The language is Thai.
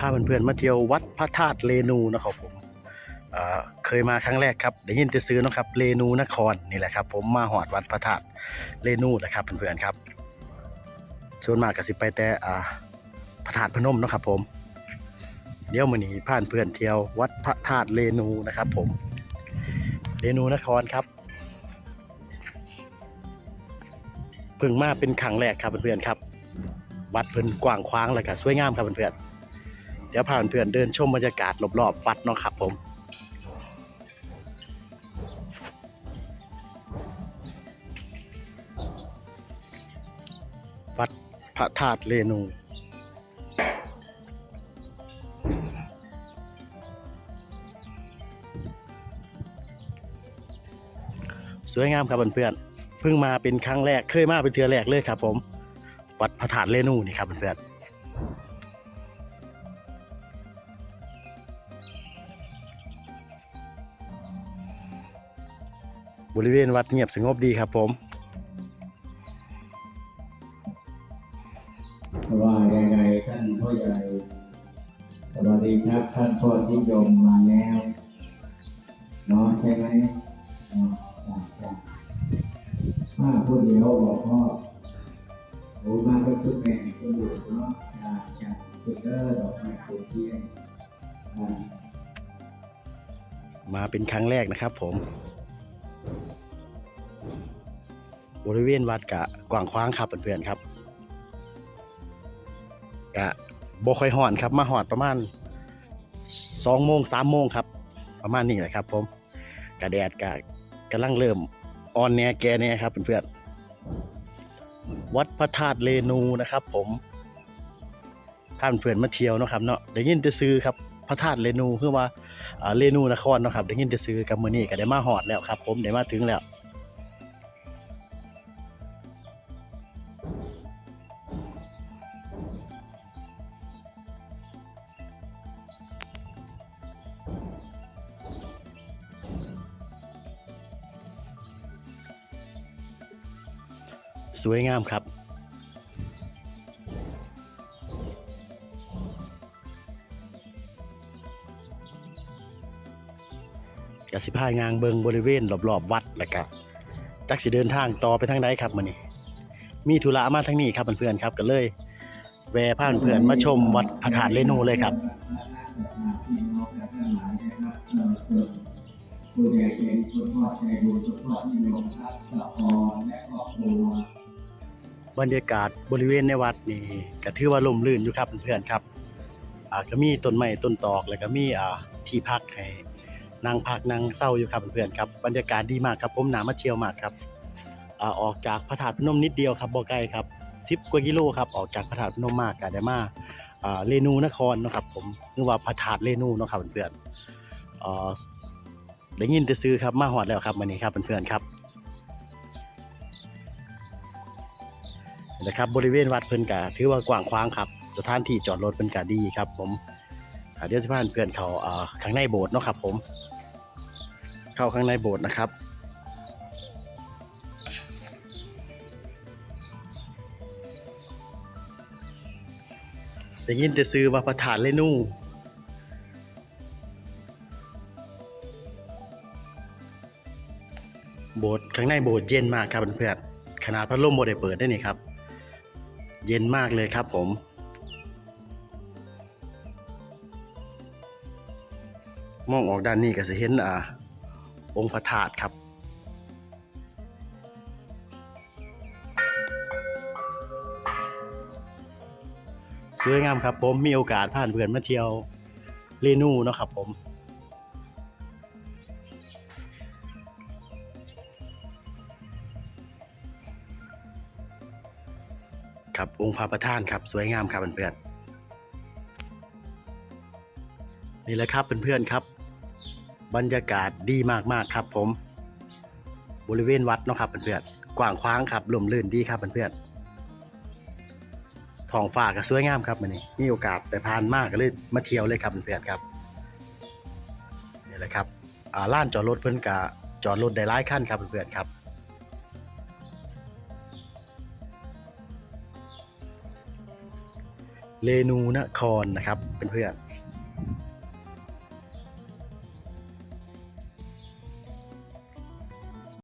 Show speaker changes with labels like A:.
A: พาเพื่อนๆมาเที่ยววัดพระธาตุเรนูนะครับผมเเคยมาครั้งแรกครับได้ยินแต่ซื้อนะครับเรนูนครนี่แหละครับ ผมมาหอดวัดพระธาตุเรนูนะครับเพื่อนๆครับส่วนมากก็สิไปแต่พระธาตุพนมนะครับผมเดี๋ยวมือนี้พานเพื่อนเที่ยววัดพระธาตุเรนูนะครับ ผมเรนูนครครับเพิ่งมาเป็นครั้งแรกครับเพื่อนๆครับ วัดเพิ่นกว้างขวางแล้วก็สวยงามครับเพื่อนๆ เดี๋ยวพาเพื่อนเดินชมบรรยากาศรอบๆวัดเนาะครับ ผมวัดพระธาตุเรนูสวยงามครับเพื่อนๆเพิ่งมาเป็นครั้งแรกเคยมาเป็นเทือแรกเลยครับ ผม วัดพระธาตุเรนูนี่ครับเพื่อนๆ ริเวณวัดเงียบสงบดีครับผม
B: ว่ายังไงท่านพ่อใหญ่สวัสดีครับท่านพ่อที่ยมมาแล้วเนาะใช่ไหมเนาะจ้ะจ้ะมาพูดเดียวบอกพ่อโอ้มาก็ชุดแม่ก็ดูเนาะจ้ะจ้ะสุดเด้อดอกไม้โคเชียนอ่า
A: มาเป็นครั้งแรกนะครับผม บริเวณวัดกะกว้างขวางครับเพื่อนๆครับกะบ่ค่อยห่อนครับ มาหอดประมาณสองโมงสามโมงครับ ประมาณนี้แหละครับ ผมกะแดดกะกำลังเริ่มอ่อนแนแกแน่ครับเพื่อนๆวัดพระธาตุเรนูนะครับ ผมพานเพื่อนมาเที่ยวนะครับเนาะได้ยินแต่ซื้อครับพระธาตุเรนูคือว่าอ่าเรนูนครเนาะครับได้ยินแต่ซื้อกับมือนี้ก็ได้มาหอดแล้วครับ ผมได้มาถึงแล้ว สวยงามครับ กสิพายางเบิงบริเวณรอบๆ วัดแล้วก็จักสิเดินทางต่อไปทางใดครับมื้อนี้มีธุระมาทางนี้ครับเพื่อนๆครับก็เลยแวะพาเพื่อนๆมาชมวัดพระธาตุเรนูเลยครับ
B: ผู้ใหญ่ใจสุดพ่อใจบุญสุดพ่อที่ยมครับละครและครอบครัว
A: บรรยากาศบริเวณในวัดนี่ก็ถือว่าลมลื่นอยู่ครับเพื่อนๆครับอ่าก็มีต้นไม้ต้นตอกแล้วก็มีอ่าที่พักให้นั่งพักนั่งเศร้าอยู่ครับเพื่อนๆครับบรรยากาศดีมากครับผมหนามาเที่ยวมากครับอ่าออกจากพระธาตุพนมนิดเดียวครับบ่ไกลครับ10กว่ากิโลครับออกจากพระธาตุพนมมากก็ได้มาอ่าเรนูนครเนาะครับผมหรือว่าพระธาตุเรนูเนาะครับเพื่อนๆอ่าได้ยินแต่ซื้อครับมาฮอดแล้วครับวันนี้ครับเพื่อนๆครับ นะครับบริเวณวัดเพิ่นกะถือว่ากว้างขวางครับ สถานที่จอดรถเพิ่นกะดีครับ ผมเดี๋ยวสิพานเพื่อนเขาอ่าข้างในโบสถ์เนาะครับ ผม เข้าข้างในโบสถ์นะครับได้ยินแต่ซื้อว่าประธานเลนูโบสถ์ข้างในโบสถ์เย็นมากครับเพื่อนๆขนาดพัดลมโบได้เปิดได้นี่ครับ เย็นมากเลยครับผมมองออกด้านนี้ก็จะเห็นอ่าองค์พระธาตุครับ สวยงามครับผมมีโอกาสผ่านเพื่อนมาเที่ยวเรนูเนาะครับผม ครับองค์พระประธานครับสวยงามครับเพื่อนๆนี่แหละครับเพื่อนๆครับ บรรยากาศดีมากๆครับ ผม บริเวณวัดเนาะครับเพื่อนๆกว้างขวางครับลมลื่นดีครับเพื่อนๆท้องฟ้าก็สวยงามครับมันนี้มีโอกาสไปผ่านมากก็เลยมาเที่ยวเลยครับเพื่อนๆครับนี่แหละครับอ่าลานจอดรถเพื่อนกะจอดรถได้หลายคันครับเพื่อนๆครับ เรนูนครนะครับเพื่อนๆ